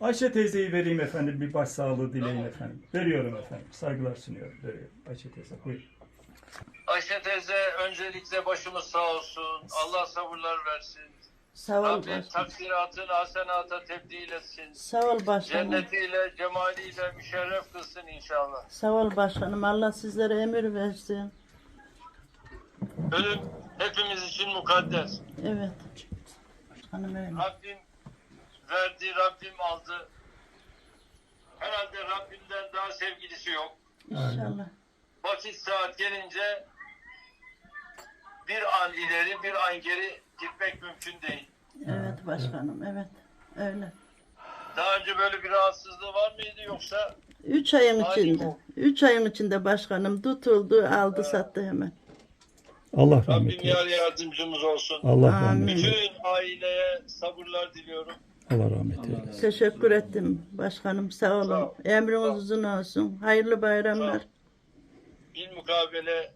Ayşe teyzeyi vereyim efendim bir başsağlığı dileyin efendim. Veriyorum efendim. Saygılar sunuyorum. Veriyorum. Ayşe teyze buyurun. Ayşe teyze öncelikle başımız sağ olsun. Allah sabırlar versin. Sağ ol Rabbim başkanım. taksiratını hasenata tebdil etsin. Sağ ol başkanım. Cennetiyle, cemaliyle müşerref kılsın inşallah. Sağ ol başkanım. Allah sizlere emir versin. Ölüm hepimiz için mukaddes. Evet. Hanım öyle. Rabbim verdi, Rabbim aldı. Herhalde Rabbimden daha sevgilisi yok. İnşallah. Vakit saat gelince bir an ileri, bir an geri gitmek mümkün değil. Evet başkanım. Evet. Öyle. Daha önce böyle bir rahatsızlığı var mıydı yoksa Üç ayın Ay, içinde. o. Üç ayın içinde başkanım tutuldu, aldı, sattı hemen. Allah Rabbim rahmet yar eylesin. yardımcımız olsun. Allah Amin. rahmet eylesin. Bütün aileye sabırlar diliyorum. Allah rahmet eylesin. Teşekkür ettim başkanım. Sağ Sağ olun. ol. Emriniz uzun olsun. Hayırlı bayramlar. Bir mukabele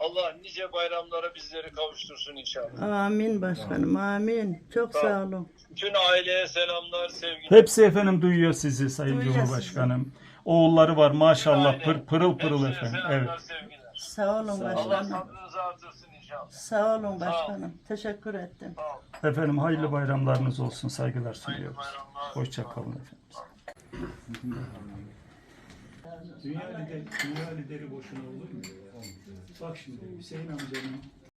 Allah nice bayramlara bizleri kavuştursun inşallah. Amin başkanım. Amin. Çok Sağ sağ olun. Bütün aileye selamlar, sevgiler. Hepsi efendim duyuyor sizi Sayın Duyuyor Cumhurbaşkanım. Oğulları var maşallah Aynen. pır, pırıl pırıl Hepsine efendim. selamlar, Evet. sevgiler. Sağ olun Allah başkanım. artırsın inşallah. Sağ olun başkanım. Teşekkür ettim. Sağ. Efendim hayırlı bayramlarınız olsun. Saygılar sunuyoruz. bayramlar. Hoşça kalın efendim. Dünya lideri, dünya lideri boşuna olur mu? Bak şimdi Hüseyin amcanın